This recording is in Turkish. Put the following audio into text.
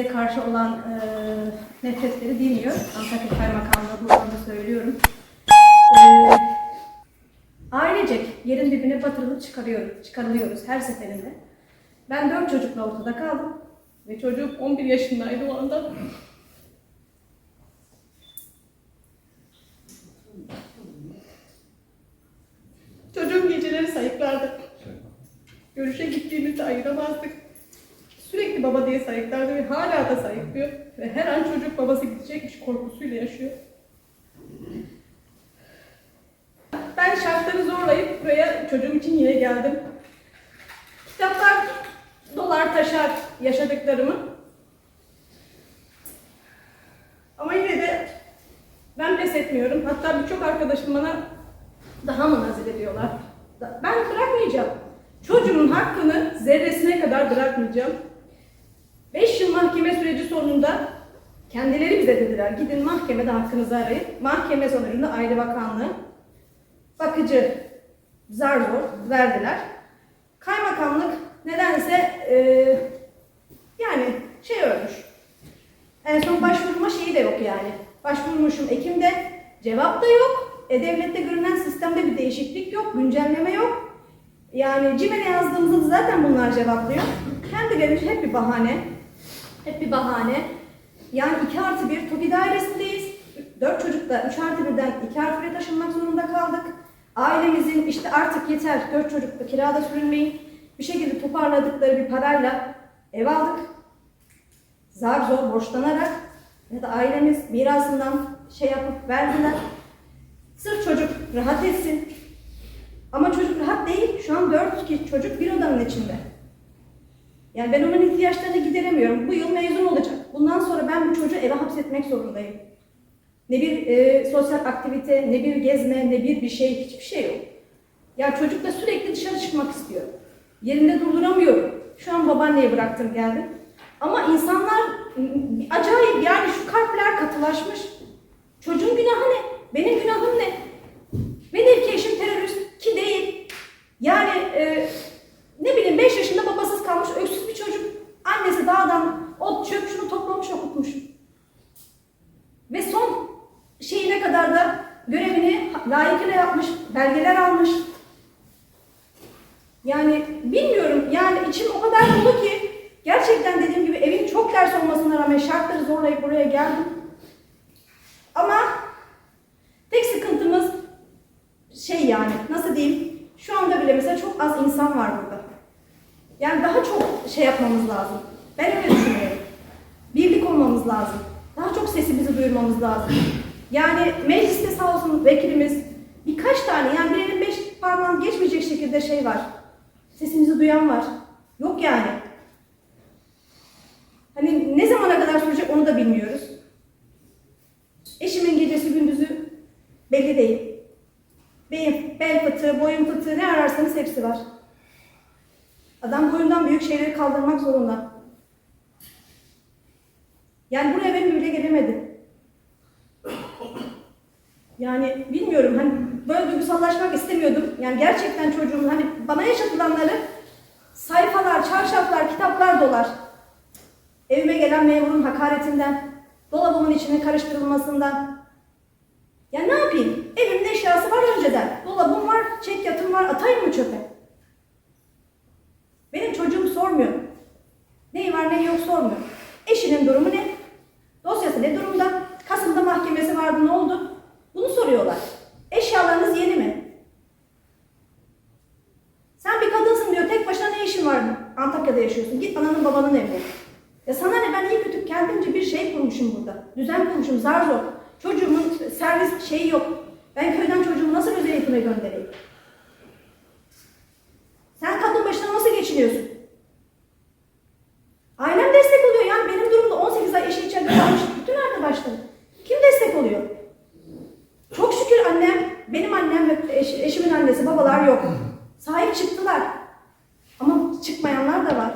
bize karşı olan e, nefretleri dinliyor. Antakya Kaymakamlığı buradan da söylüyorum. E, ailecek yerin dibine batırılıp çıkarıyoruz, çıkarılıyoruz her seferinde. Ben dört çocukla ortada kaldım. Ve çocuğum 11 yaşındaydı o anda. Çocuğum geceleri sayıklardı. Görüşe gittiğimizde ayıramazdık. Baba diye sayıklardı ve hala da sayıklıyor. Ve her an çocuk babası gidecekmiş korkusuyla yaşıyor. Ben şartları zorlayıp buraya çocuğum için yine geldim. Kitaplar dolar taşar yaşadıklarımı. Ama yine de ben pes etmiyorum. Hatta birçok arkadaşım bana daha mı nazil ediyorlar? Ben bırakmayacağım. Çocuğumun hakkını zerresine kadar bırakmayacağım. 5 yıl mahkeme süreci sonunda kendileri bize dediler gidin mahkemede hakkınızı arayın. Mahkeme sonucunda Aile Bakanlığı bakıcı zar zor verdiler. Kaymakamlık nedense e, yani şey ölmüş. En son başvurma şeyi de yok yani. Başvurmuşum Ekim'de cevap da yok. E-Devlet'te görünen sistemde bir değişiklik yok, güncelleme yok. Yani CİMER'e yazdığımızda zaten bunlar cevaplıyor. Kendileri hep bir bahane. Hep bir bahane. Yani 2 artı 1 TOBİ dairesindeyiz. 4 çocukla 3 artı 1'den 2 artı 1'e taşınmak zorunda kaldık. Ailemizin işte artık yeter 4 çocukla kirada sürünmeyin. Bir şekilde toparladıkları bir parayla ev aldık. Zar zor borçlanarak ya da ailemiz mirasından şey yapıp verdiler. Sırf çocuk rahat etsin. Ama çocuk rahat değil. Şu an dört çocuk bir odanın içinde. Yani ben onun ihtiyaçlarını gideremiyorum. Bu yıl mezun olacak. Bundan sonra ben bu çocuğu eve hapsetmek zorundayım. Ne bir e, sosyal aktivite, ne bir gezme, ne bir bir şey, hiçbir şey yok. Ya çocuk da sürekli dışarı çıkmak istiyor. Yerinde durduramıyorum. Şu an babaanneye bıraktım geldim. Ama insanlar acayip yani şu kalpler katılaşmış. Çocuğun günahı ne? Benim günahım ne? Velev ki eşim terörist ki değil. Yani e, ne bileyim 5 yaşında babasız kalmış öksüz bir çocuk. Annesi dağdan ot çöp şunu toplamış okutmuş. Ve son şeyine kadar da görevini layıkıyla yapmış, belgeler almış. Yani bilmiyorum yani içim o kadar dolu ki gerçekten dediğim gibi evin çok ters olmasına rağmen şartları zorlayıp buraya geldim. Ama tek sıkıntımız şey yani nasıl diyeyim bile mesela çok az insan var burada. Yani daha çok şey yapmamız lazım. Ben öyle düşünüyorum. Birlik olmamız lazım. Daha çok sesimizi duyurmamız lazım. Yani mecliste sağ olsun vekilimiz birkaç tane yani bir elin beş parmağını geçmeyecek şekilde şey var. Sesimizi duyan var. Yok yani. Hani ne zamana kadar sürecek onu da bilmiyoruz. Eşimin gecesi gündüzü belli değil. Beyin, bel fıtığı, boyun fıtığı ne ararsanız hepsi var. Adam boyundan büyük şeyleri kaldırmak zorunda. Yani buraya benim bile gelemedi. Yani bilmiyorum hani böyle duygusallaşmak istemiyordum. Yani gerçekten çocuğum hani bana yaşatılanları sayfalar, çarşaflar, kitaplar dolar. Evime gelen memurun hakaretinden, dolabımın içine karıştırılmasından. Ya ne yapayım? Evimin eşyası var önceden. Dolabım var, çek yatım var, atayım mı çöpe? Benim çocuğum sormuyor. Neyi var neyi yok sormuyor. Eşinin durumu ne? Dosyası ne durumda? Kasım'da mahkemesi vardı ne oldu? Bunu soruyorlar. Eşyalarınız yeni mi? Sen bir kadınsın diyor tek başına ne işin var? Antakya'da yaşıyorsun. Git ananın babanın evine. Ya sana ne ben iyi kötü kendimce bir şey kurmuşum burada. Düzen kurmuşum zar zor. Çocuğumun servis şeyi yok. Ben köyden çocuğumu nasıl özel eğitime göndereyim? Sen kadın başına nasıl geçiniyorsun? Ailem destek oluyor yani benim durumda 18 ay eşi içeride kalmış bütün arkadaşlarım. Kim destek oluyor? Çok şükür annem, benim annem ve eş- eşimin annesi, babalar yok. Sahip çıktılar. Ama çıkmayanlar da var.